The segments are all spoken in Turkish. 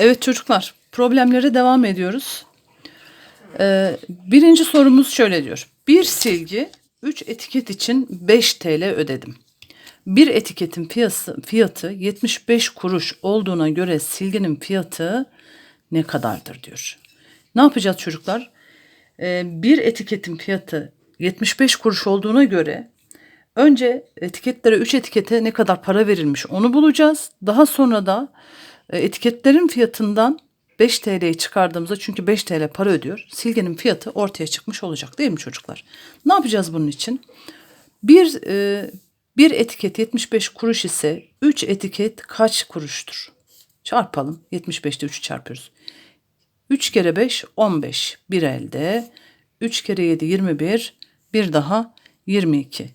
Evet çocuklar, problemlere devam ediyoruz. Ee, birinci sorumuz şöyle diyor. Bir silgi 3 etiket için 5 TL ödedim. Bir etiketin fiyatı, fiyatı 75 kuruş olduğuna göre silginin fiyatı ne kadardır diyor. Ne yapacağız çocuklar? Ee, bir etiketin fiyatı 75 kuruş olduğuna göre önce etiketlere 3 etikete ne kadar para verilmiş onu bulacağız. Daha sonra da etiketlerin fiyatından 5 TL'yi çıkardığımızda çünkü 5 TL para ödüyor. Silginin fiyatı ortaya çıkmış olacak değil mi çocuklar? Ne yapacağız bunun için? Bir, e, bir etiket 75 kuruş ise 3 etiket kaç kuruştur? Çarpalım. 75'te 3'ü çarpıyoruz. 3 kere 5 15. Bir elde. 3 kere 7 21. Bir daha 22.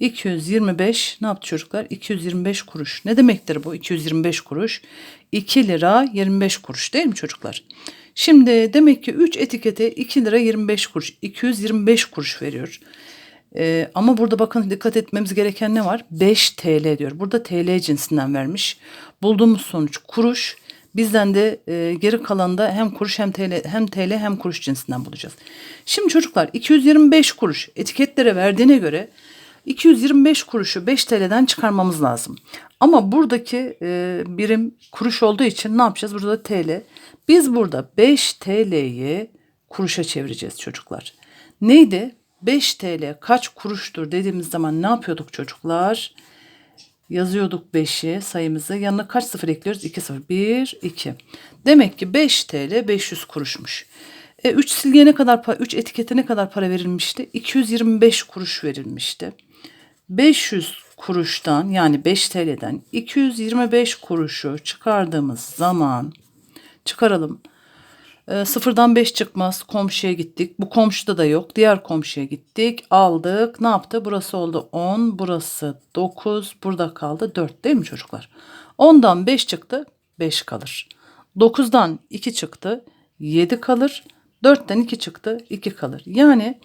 225 ne yaptı çocuklar? 225 kuruş. Ne demektir bu 225 kuruş? 2 lira 25 kuruş değil mi çocuklar? Şimdi demek ki 3 etikete 2 lira 25 kuruş. 225 kuruş veriyor. Ee, ama burada bakın dikkat etmemiz gereken ne var? 5 TL diyor. Burada TL cinsinden vermiş. Bulduğumuz sonuç kuruş. Bizden de e, geri kalanda hem kuruş hem TL hem TL hem kuruş cinsinden bulacağız. Şimdi çocuklar 225 kuruş etiketlere verdiğine göre 225 kuruşu 5 TL'den çıkarmamız lazım. Ama buradaki e, birim kuruş olduğu için ne yapacağız? Burada da TL. Biz burada 5 TL'yi kuruşa çevireceğiz çocuklar. Neydi? 5 TL kaç kuruştur dediğimiz zaman ne yapıyorduk çocuklar? Yazıyorduk 5'i sayımızı. Yanına kaç sıfır ekliyoruz? 2 sıfır. 1, 2. Demek ki 5 TL 500 kuruşmuş. E, 3 silgiye ne kadar para, 3 etikete ne kadar para verilmişti? 225 kuruş verilmişti. 500 kuruştan yani 5 TL'den 225 kuruşu çıkardığımız zaman çıkaralım. E, sıfırdan 5 çıkmaz. Komşuya gittik. Bu komşuda da yok. Diğer komşuya gittik. Aldık. Ne yaptı? Burası oldu 10. Burası 9. Burada kaldı 4 değil mi çocuklar? 10'dan 5 çıktı. 5 kalır. 9'dan 2 çıktı. 7 kalır. 4'ten 2 çıktı. 2 kalır. Yani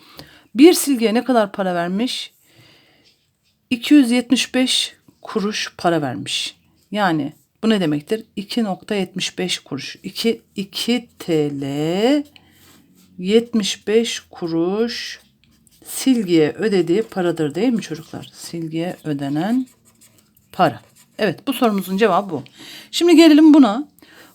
bir silgiye ne kadar para vermiş? 275 kuruş para vermiş. Yani bu ne demektir? 2.75 kuruş. 2, 2 TL 75 kuruş silgiye ödediği paradır değil mi çocuklar? Silgiye ödenen para. Evet bu sorumuzun cevabı bu. Şimdi gelelim buna.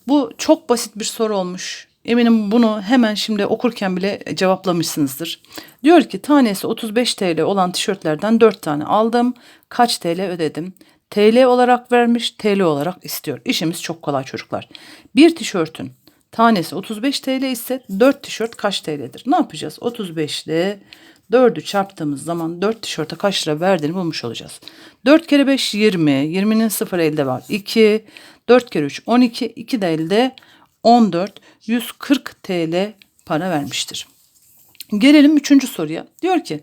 Bu çok basit bir soru olmuş. Eminim bunu hemen şimdi okurken bile cevaplamışsınızdır. Diyor ki tanesi 35 TL olan tişörtlerden 4 tane aldım. Kaç TL ödedim? TL olarak vermiş, TL olarak istiyor. İşimiz çok kolay çocuklar. Bir tişörtün tanesi 35 TL ise 4 tişört kaç TL'dir? Ne yapacağız? 35 ile 4'ü çarptığımız zaman 4 tişörte kaç lira verdiğini bulmuş olacağız. 4 kere 5 20. 20'nin 0 elde var. 2. 4 kere 3 12. 2 de elde 14. 140 TL para vermiştir. Gelelim üçüncü soruya. Diyor ki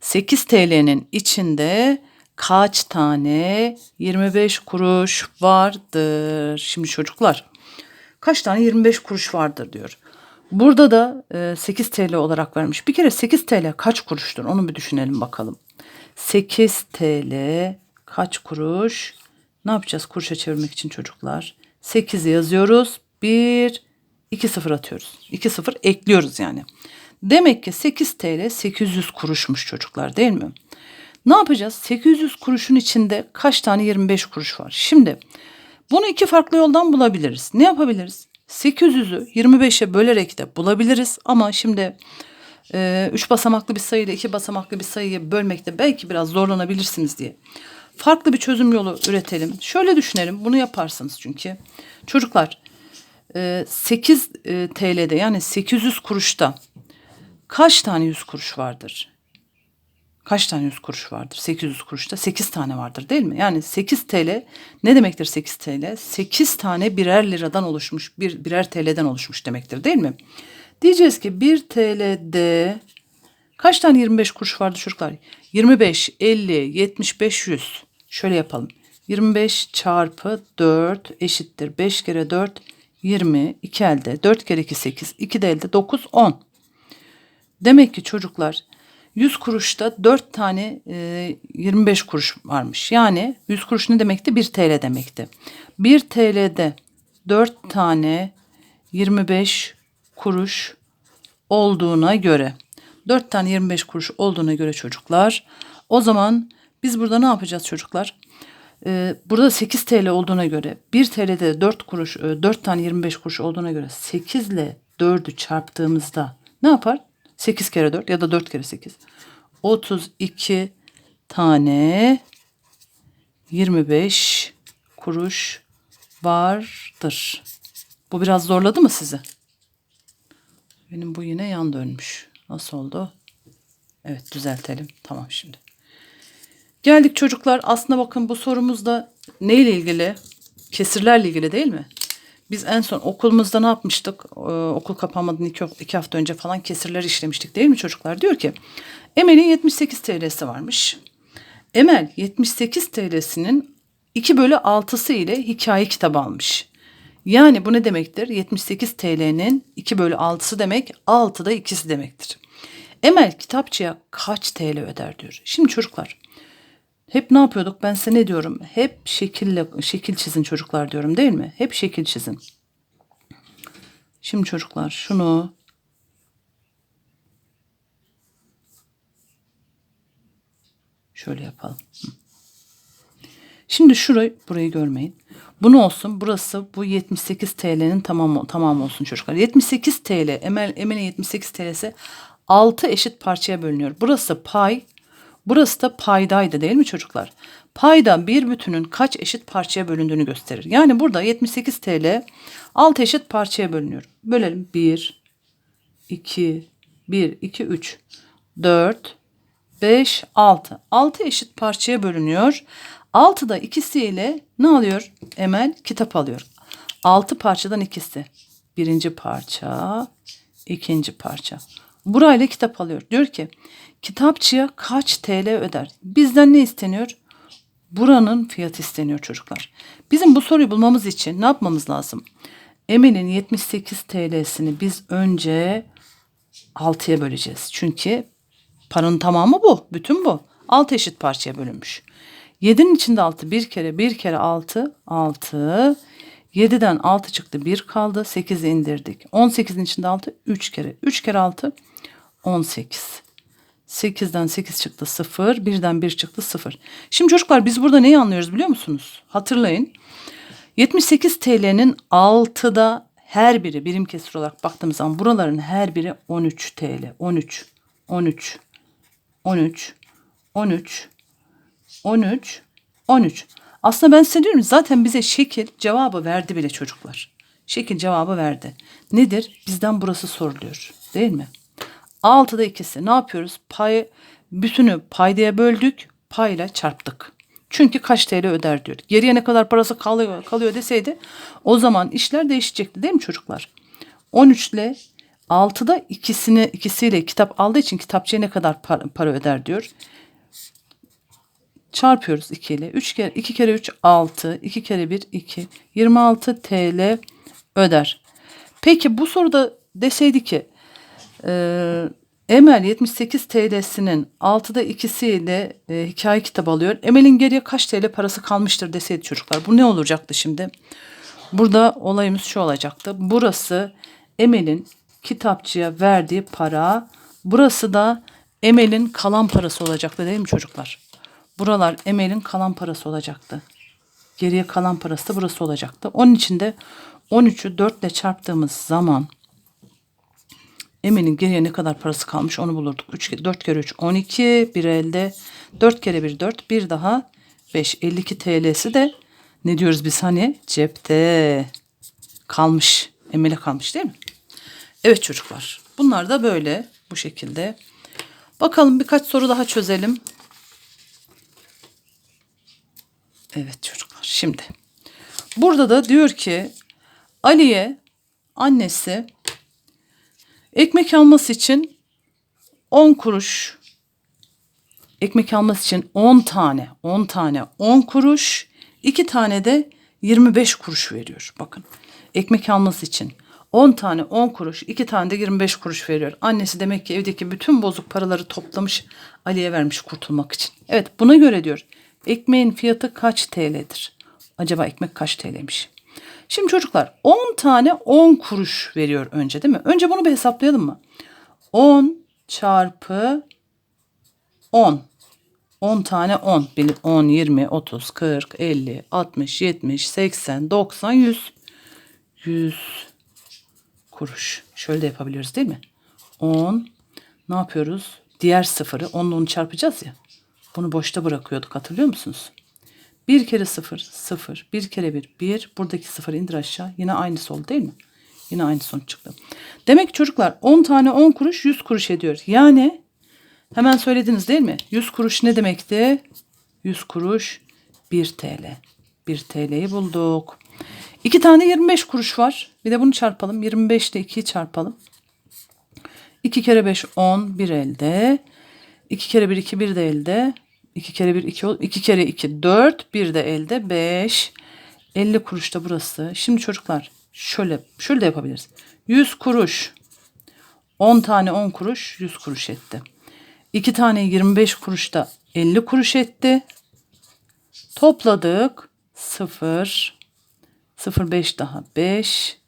8 TL'nin içinde kaç tane 25 kuruş vardır? Şimdi çocuklar kaç tane 25 kuruş vardır diyor. Burada da e, 8 TL olarak vermiş. Bir kere 8 TL kaç kuruştur? Onu bir düşünelim bakalım. 8 TL kaç kuruş? Ne yapacağız kuruşa çevirmek için çocuklar? 8'i yazıyoruz. 1 2 0 atıyoruz. 2 0 ekliyoruz yani. Demek ki 8 TL 800 kuruşmuş çocuklar değil mi? Ne yapacağız? 800 kuruşun içinde kaç tane 25 kuruş var? Şimdi bunu iki farklı yoldan bulabiliriz. Ne yapabiliriz? 800'ü 25'e bölerek de bulabiliriz ama şimdi 3 e, üç basamaklı bir sayıyla 2 basamaklı bir sayıyı bölmekte belki biraz zorlanabilirsiniz diye. Farklı bir çözüm yolu üretelim. Şöyle düşünelim. Bunu yaparsınız çünkü. Çocuklar 8 e, TL'de yani 800 kuruşta kaç tane 100 kuruş vardır? Kaç tane 100 kuruş vardır? 800 kuruşta 8 tane vardır değil mi? Yani 8 TL ne demektir 8 TL? 8 tane birer liradan oluşmuş, bir, birer TL'den oluşmuş demektir değil mi? Diyeceğiz ki 1 TL'de kaç tane 25 kuruş vardı çocuklar? 25, 50, 75, 100. Şöyle yapalım. 25 çarpı 4 eşittir. 5 kere 4 20. 2 elde. 4 kere 2 8. 2 de elde 9 10. Demek ki çocuklar 100 kuruşta 4 tane e, 25 kuruş varmış. Yani 100 kuruş ne demekti? 1 TL demekti. 1 TL'de 4 tane 25 kuruş olduğuna göre 4 tane 25 kuruş olduğuna göre çocuklar o zaman biz burada ne yapacağız çocuklar? Ee, burada 8 TL olduğuna göre 1 TL'de 4 kuruş e, 4 tane 25 kuruş olduğuna göre 8 ile 4'ü çarptığımızda ne yapar? 8 kere 4 ya da 4 kere 8. 32 tane 25 kuruş vardır. Bu biraz zorladı mı sizi? Benim bu yine yan dönmüş. Nasıl oldu? Evet düzeltelim. Tamam şimdi. Geldik çocuklar. Aslında bakın bu sorumuzda neyle ilgili? Kesirlerle ilgili değil mi? Biz en son okulumuzda ne yapmıştık? Ee, okul kapanmadan iki, iki hafta önce falan kesirler işlemiştik değil mi çocuklar? Diyor ki Emel'in 78 TL'si varmış. Emel 78 TL'sinin 2 bölü 6'sı ile hikaye kitabı almış. Yani bu ne demektir? 78 TL'nin 2 bölü 6'sı demek 6'da ikisi demektir. Emel kitapçıya kaç TL öder diyor. Şimdi çocuklar hep ne yapıyorduk? Ben size ne diyorum? Hep şekille şekil çizin çocuklar diyorum değil mi? Hep şekil çizin. Şimdi çocuklar şunu şöyle yapalım. Şimdi şurayı burayı görmeyin. Bunu olsun. Burası bu 78 TL'nin tamamı tamam olsun çocuklar. 78 TL Emel Emel'in 78 TL'si 6 eşit parçaya bölünüyor. Burası pay, burası da paydaydı değil mi çocuklar? Payda bir bütünün kaç eşit parçaya bölündüğünü gösterir. Yani burada 78 TL 6 eşit parçaya bölünüyor. Bölelim. 1 2 1 2 3 4 5 6. 6 eşit parçaya bölünüyor. 6'da ikisiyle ne alıyor? Emel kitap alıyor. 6 parçadan ikisi. Birinci parça, ikinci parça. Burayla kitap alıyor. Diyor ki kitapçıya kaç TL öder? Bizden ne isteniyor? Buranın fiyatı isteniyor çocuklar. Bizim bu soruyu bulmamız için ne yapmamız lazım? Emel'in 78 TL'sini biz önce 6'ya böleceğiz. Çünkü paranın tamamı bu. Bütün bu. 6 eşit parçaya bölünmüş. 7'nin içinde 6 bir kere bir kere 6 6 7'den 6 çıktı 1 kaldı 8'i indirdik. 18'in içinde 6 3 kere 3 kere 6 18. 8'den 8 çıktı 0 1'den 1 çıktı 0. Şimdi çocuklar biz burada neyi anlıyoruz biliyor musunuz? Hatırlayın. 78 TL'nin 6'da her biri birim kesir olarak baktığımız zaman buraların her biri 13 TL. 13, 13, 13, 13, 13, 13. Aslında ben size diyorum zaten bize şekil cevabı verdi bile çocuklar. Şekil cevabı verdi. Nedir? Bizden burası soruluyor. Değil mi? 6'da ikisi. Ne yapıyoruz? Pay, bütünü paydaya böldük. Payla çarptık. Çünkü kaç TL öder diyor. Geriye ne kadar parası kalıyor, kalıyor deseydi o zaman işler değişecekti değil mi çocuklar? 13 ile 6'da ikisini ikisiyle kitap aldığı için kitapçıya ne kadar para, para öder diyor. Çarpıyoruz 2 ile. 3 kere 2 kere 3 6, 2 kere 1 2. 26 TL öder. Peki bu soruda deseydi ki e, Emel 78 TL'sinin 6'da ikisiyle e, hikaye kitabı alıyor. Emel'in geriye kaç TL parası kalmıştır deseydi çocuklar. Bu ne olacaktı şimdi? Burada olayımız şu olacaktı. Burası Emel'in kitapçıya verdiği para. Burası da Emel'in kalan parası olacaktı değil mi çocuklar? Buralar Emel'in kalan parası olacaktı. Geriye kalan parası da burası olacaktı. Onun için de 13'ü 4 ile çarptığımız zaman Emel'in geriye ne kadar parası kalmış onu bulurduk. 3, 4 kere 3 12 bir elde 4 kere 1 4 bir daha 5 52 TL'si de ne diyoruz biz hani cepte kalmış. Emel'e kalmış değil mi? Evet çocuklar. Bunlar da böyle bu şekilde. Bakalım birkaç soru daha çözelim. Evet çocuklar şimdi. Burada da diyor ki Ali'ye annesi ekmek alması için 10 kuruş ekmek alması için 10 tane 10 tane 10 kuruş 2 tane de 25 kuruş veriyor. Bakın ekmek alması için 10 tane 10 kuruş 2 tane de 25 kuruş veriyor. Annesi demek ki evdeki bütün bozuk paraları toplamış Ali'ye vermiş kurtulmak için. Evet buna göre diyor Ekmeğin fiyatı kaç TL'dir? Acaba ekmek kaç TL'miş? Şimdi çocuklar 10 tane 10 kuruş veriyor önce değil mi? Önce bunu bir hesaplayalım mı? 10 çarpı 10. 10 tane 10. Bir- 10, 20, 30, 40, 50, 60, 70, 80, 90, 100. 100 kuruş. Şöyle de yapabiliriz değil mi? 10. Ne yapıyoruz? Diğer sıfırı 10 ile onu çarpacağız ya. Bunu boşta bırakıyorduk hatırlıyor musunuz? Bir kere sıfır, sıfır. Bir kere bir, bir. Buradaki sıfırı indir aşağı. Yine aynısı oldu değil mi? Yine aynı sonuç çıktı. Demek ki çocuklar 10 tane 10 kuruş 100 kuruş ediyor. Yani hemen söylediniz değil mi? 100 kuruş ne demekti? 100 kuruş 1 TL. 1 TL'yi bulduk. 2 tane 25 kuruş var. Bir de bunu çarpalım. 25 ile 2'yi çarpalım. 2 kere 5 10 bir elde. 2 kere 1 2 bir de elde. 2 kere 1 2 ol- 2 kere 2 4 bir de elde 5. 50 kuruş da burası. Şimdi çocuklar şöyle şöyle de yapabiliriz. 100 kuruş 10 tane 10 kuruş 100 kuruş etti. 2 tane 25 kuruş da 50 kuruş etti. Topladık 0 0,5 daha 5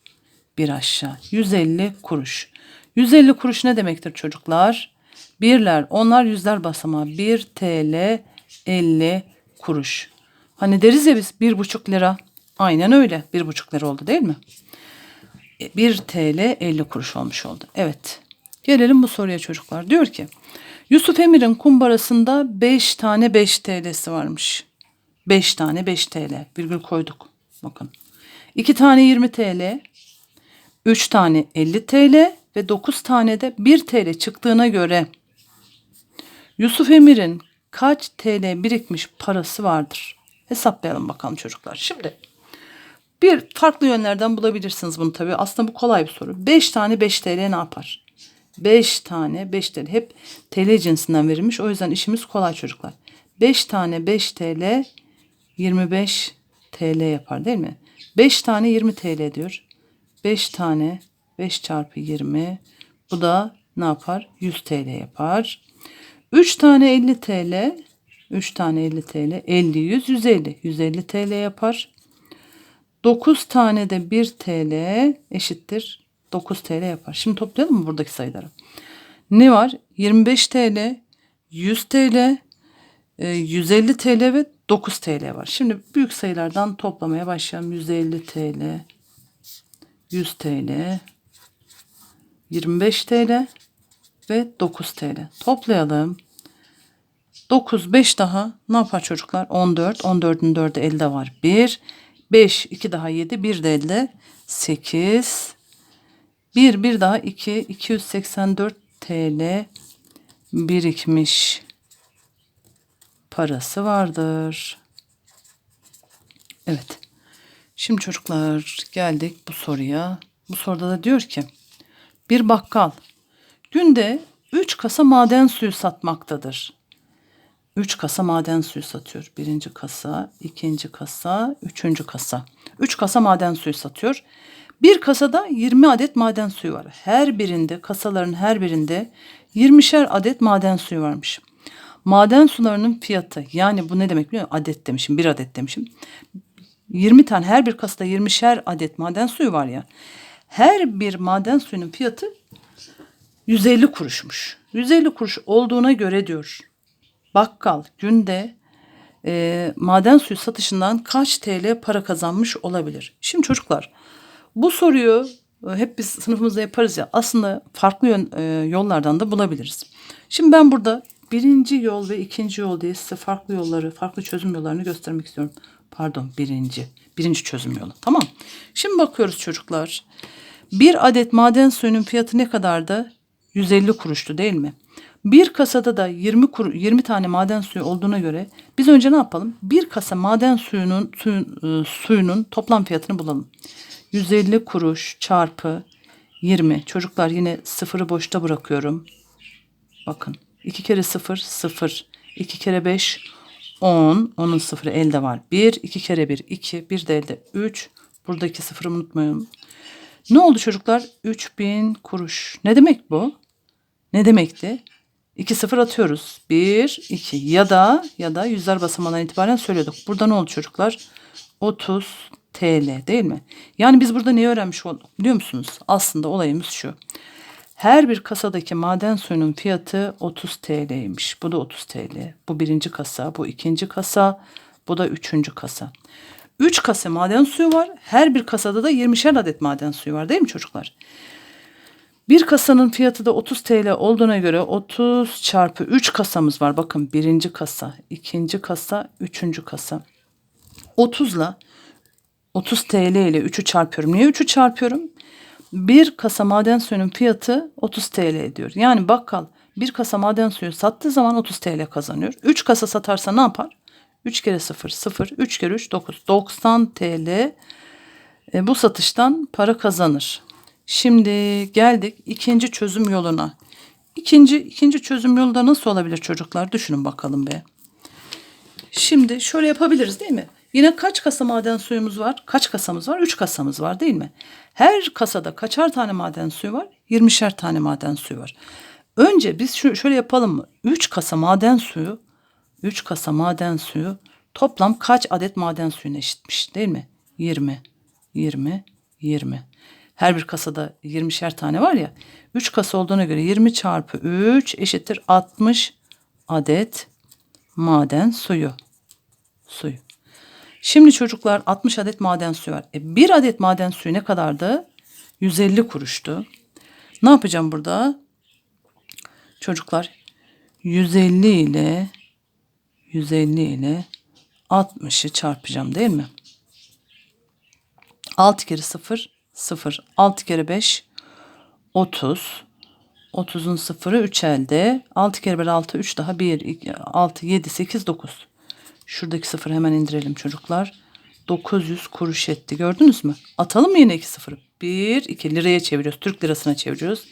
bir aşağı 150 kuruş. 150 kuruş ne demektir çocuklar? Birler, onlar yüzler basamağı 1 TL 50 kuruş. Hani deriz ya biz 1,5 lira. Aynen öyle 1,5 lira oldu değil mi? 1 TL 50 kuruş olmuş oldu. Evet. Gelelim bu soruya çocuklar. Diyor ki Yusuf Emir'in kumbarasında 5 tane 5 TL'si varmış. 5 tane 5 TL. Virgül koyduk. Bakın. 2 tane 20 TL. 3 tane 50 TL ve 9 tane de 1 TL çıktığına göre Yusuf Emir'in kaç TL birikmiş parası vardır? Hesaplayalım bakalım çocuklar. Şimdi bir farklı yönlerden bulabilirsiniz bunu tabii. Aslında bu kolay bir soru. 5 tane 5 TL ne yapar? 5 tane 5 TL. Hep TL cinsinden verilmiş. O yüzden işimiz kolay çocuklar. 5 tane 5 TL 25 TL yapar değil mi? 5 tane 20 TL diyor. 5 tane 5 çarpı 20 bu da ne yapar? 100 TL yapar. 3 tane 50 TL 3 tane 50 TL 50 100 150 150 TL yapar. 9 tane de 1 TL eşittir 9 TL yapar. Şimdi toplayalım mı buradaki sayıları? Ne var? 25 TL, 100 TL, e, 150 TL ve 9 TL var. Şimdi büyük sayılardan toplamaya başlayalım. 150 TL, 100 TL, 25 TL ve 9 TL. Toplayalım. 9, 5 daha ne yapar çocuklar? 14. 14'ün 4'ü elde var. 1. 5, 2 daha 7. 1 de elde 8. 1, 1 daha 2. 284 TL birikmiş parası vardır. Evet. Şimdi çocuklar geldik bu soruya. Bu soruda da diyor ki bir bakkal günde 3 kasa maden suyu satmaktadır. 3 kasa maden suyu satıyor. Birinci kasa, ikinci kasa, üçüncü kasa. 3 kasa maden suyu satıyor. Bir kasada 20 adet maden suyu var. Her birinde, kasaların her birinde 20'şer adet maden suyu varmış. Maden sularının fiyatı yani bu ne demek biliyor musun? Adet demişim, bir adet demişim. 20 tane her bir kasada 20'şer adet maden suyu var ya. Her bir maden suyunun fiyatı 150 kuruşmuş. 150 kuruş olduğuna göre diyor bakkal günde e, maden suyu satışından kaç TL para kazanmış olabilir? Şimdi çocuklar bu soruyu e, hep biz sınıfımızda yaparız ya aslında farklı yön, e, yollardan da bulabiliriz. Şimdi ben burada birinci yol ve ikinci yol diye size farklı yolları, farklı çözüm yollarını göstermek istiyorum. Pardon birinci, birinci çözüm yolu. Tamam. Şimdi bakıyoruz çocuklar. Bir adet maden suyunun fiyatı ne kadardı? 150 kuruştu değil mi? Bir kasada da 20 kuru, 20 tane maden suyu olduğuna göre biz önce ne yapalım? Bir kasa maden suyunun suyun, e, suyunun toplam fiyatını bulalım. 150 kuruş çarpı 20. Çocuklar yine sıfırı boşta bırakıyorum. Bakın 2 kere 0 0. 2 kere 5 10. Onun sıfırı elde var. 1. 2 kere 1 2. 1 de elde 3. Buradaki sıfırı unutmayın. Ne oldu çocuklar? 3000 kuruş. Ne demek bu? Ne demekti? 2 0 atıyoruz. 1 2 ya da ya da yüzler basamağından itibaren söylüyorduk. Burada ne oldu çocuklar? 30 TL değil mi? Yani biz burada neyi öğrenmiş olduk biliyor musunuz? Aslında olayımız şu. Her bir kasadaki maden suyunun fiyatı 30 TL'ymiş. Bu da 30 TL. Bu birinci kasa, bu ikinci kasa, bu da üçüncü kasa. 3 kasa maden suyu var. Her bir kasada da 20'şer adet maden suyu var değil mi çocuklar? Bir kasanın fiyatı da 30 TL olduğuna göre 30 çarpı 3 kasamız var. Bakın birinci kasa, ikinci kasa, üçüncü kasa. 30 ile 30 TL ile 3'ü çarpıyorum. Niye 3'ü çarpıyorum? Bir kasa maden suyunun fiyatı 30 TL ediyor. Yani bakkal bir kasa maden suyu sattığı zaman 30 TL kazanıyor. 3 kasa satarsa ne yapar? 3 kere 0 0 3 kere 3 9 90 TL e, bu satıştan para kazanır. Şimdi geldik ikinci çözüm yoluna. İkinci ikinci çözüm yolu da nasıl olabilir çocuklar? Düşünün bakalım be. Şimdi şöyle yapabiliriz değil mi? Yine kaç kasa maden suyumuz var? Kaç kasamız var? 3 kasamız var değil mi? Her kasada kaçar tane maden suyu var? 20'şer tane maden suyu var. Önce biz şu, şöyle yapalım mı? 3 kasa maden suyu 3 kasa maden suyu toplam kaç adet maden suyuna eşitmiş değil mi? 20, 20, 20. Her bir kasada 20'şer tane var ya. 3 kasa olduğuna göre 20 çarpı 3 eşittir 60 adet maden suyu. Suyu. Şimdi çocuklar 60 adet maden suyu var. E, bir adet maden suyu ne kadardı? 150 kuruştu. Ne yapacağım burada? Çocuklar 150 ile 150 ile 60'ı çarpacağım değil mi? 6 kere 0 0 6 kere 5 30 30'un sıfırı 3 elde. 6 kere 1 6 3 daha 1 2, 6 7 8 9. Şuradaki sıfırı hemen indirelim çocuklar. 900 kuruş etti. Gördünüz mü? Atalım mı yine 2 sıfırı? 1 2 liraya çeviriyoruz. Türk lirasına çeviriyoruz.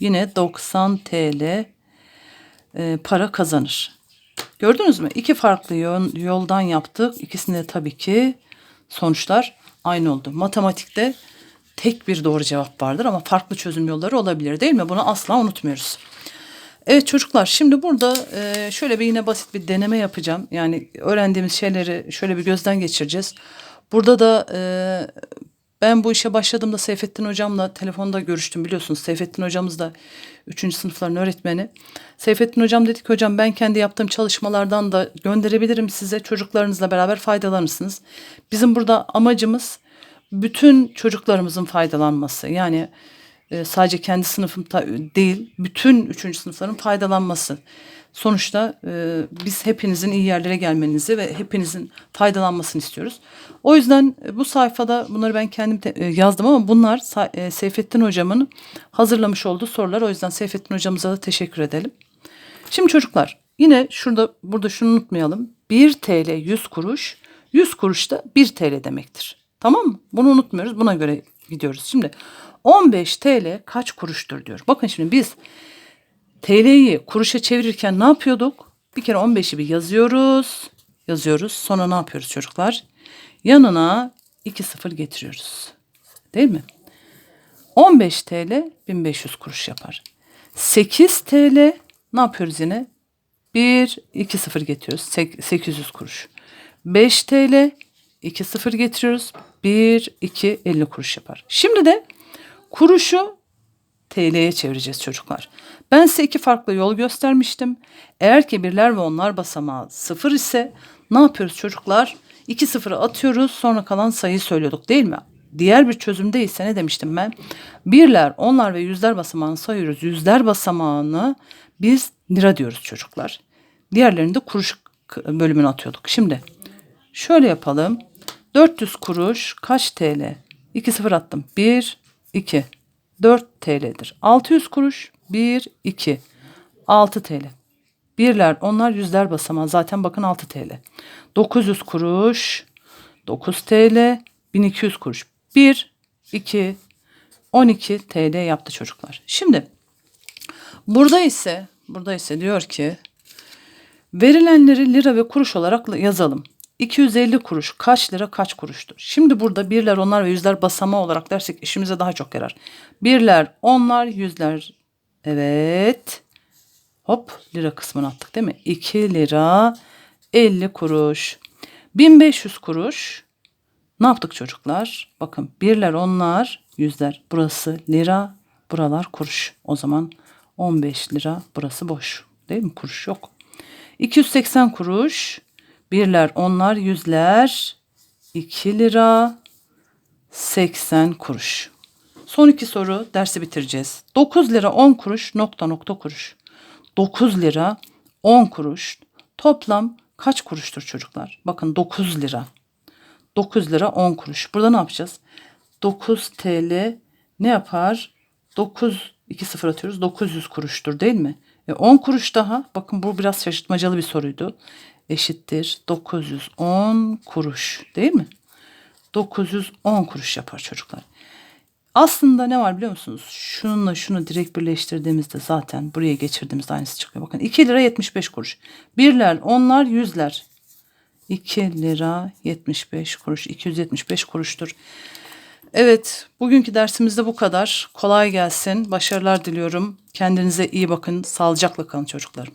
Yine 90 TL e, para kazanır. Gördünüz mü? İki farklı yol, yoldan yaptık. İkisinde tabii ki sonuçlar aynı oldu. Matematikte tek bir doğru cevap vardır ama farklı çözüm yolları olabilir değil mi? Bunu asla unutmuyoruz. Evet çocuklar şimdi burada e, şöyle bir yine basit bir deneme yapacağım. Yani öğrendiğimiz şeyleri şöyle bir gözden geçireceğiz. Burada da e, ben bu işe başladığımda Seyfettin hocamla telefonda görüştüm biliyorsunuz. Seyfettin hocamız da 3. sınıfların öğretmeni. Seyfettin hocam dedi ki hocam ben kendi yaptığım çalışmalardan da gönderebilirim size. Çocuklarınızla beraber faydalanırsınız. Bizim burada amacımız bütün çocuklarımızın faydalanması. Yani e, sadece kendi sınıfım değil, bütün üçüncü sınıfların faydalanması. Sonuçta e, biz hepinizin iyi yerlere gelmenizi ve hepinizin faydalanmasını istiyoruz. O yüzden e, bu sayfada bunları ben kendim te- e, yazdım ama bunlar e, Seyfettin hocamın hazırlamış olduğu sorular. O yüzden Seyfettin hocamıza da teşekkür edelim. Şimdi çocuklar yine şurada burada şunu unutmayalım. 1 TL 100 kuruş, 100 kuruş da 1 TL demektir. Tamam mı? Bunu unutmuyoruz. Buna göre gidiyoruz. Şimdi 15 TL kaç kuruştur diyor. Bakın şimdi biz TL'yi kuruşa çevirirken ne yapıyorduk? Bir kere 15'i bir yazıyoruz. Yazıyoruz. Sonra ne yapıyoruz çocuklar? Yanına 2 sıfır getiriyoruz. Değil mi? 15 TL 1500 kuruş yapar. 8 TL ne yapıyoruz yine? 1 2 sıfır getiriyoruz. Sek- 800 kuruş. 5 TL 2 sıfır getiriyoruz. 1 2 50 kuruş yapar. Şimdi de kuruşu TL'ye çevireceğiz çocuklar. Ben size iki farklı yol göstermiştim. Eğer ki birler ve onlar basamağı sıfır ise ne yapıyoruz çocuklar? İki sıfırı atıyoruz sonra kalan sayıyı söylüyorduk değil mi? Diğer bir çözümde ise ne demiştim ben? Birler, onlar ve yüzler basamağını sayıyoruz. Yüzler basamağını biz lira diyoruz çocuklar. Diğerlerini de kuruş bölümüne atıyorduk. Şimdi şöyle yapalım. 400 kuruş kaç TL? 2 sıfır attım. 1, 2. 4 TL'dir. 600 kuruş 1, 2. 6 TL. Birler, onlar yüzler basamağı. Zaten bakın 6 TL. 900 kuruş 9 TL. 1200 kuruş. 1, 2, 12 TL yaptı çocuklar. Şimdi burada ise burada ise diyor ki verilenleri lira ve kuruş olarak yazalım. 250 kuruş kaç lira kaç kuruştur? Şimdi burada birler, onlar ve yüzler basamağı olarak dersek işimize daha çok yarar. Birler, onlar, yüzler. Evet. Hop lira kısmını attık değil mi? 2 lira 50 kuruş. 1500 kuruş Ne yaptık çocuklar? Bakın birler, onlar, yüzler. Burası lira, buralar kuruş. O zaman 15 lira burası boş. Değil mi? Kuruş yok. 280 kuruş. Birler, onlar, yüzler. 2 lira 80 kuruş. Son iki soru dersi bitireceğiz. 9 lira 10 kuruş nokta nokta kuruş. 9 lira 10 kuruş toplam kaç kuruştur çocuklar? Bakın 9 lira. 9 lira 10 kuruş. Burada ne yapacağız? 9 TL ne yapar? 9 2 sıfır atıyoruz. 900 kuruştur değil mi? E 10 kuruş daha. Bakın bu biraz şaşırtmacalı bir soruydu. Eşittir 910 kuruş değil mi? 910 kuruş yapar çocuklar. Aslında ne var biliyor musunuz? Şununla şunu direkt birleştirdiğimizde zaten buraya geçirdiğimizde aynısı çıkıyor. Bakın 2 lira 75 kuruş. Birler, onlar, yüzler. 2 lira 75 kuruş. 275 kuruştur. Evet, bugünkü dersimizde bu kadar. Kolay gelsin. Başarılar diliyorum. Kendinize iyi bakın. Sağlıcakla kalın çocuklarım.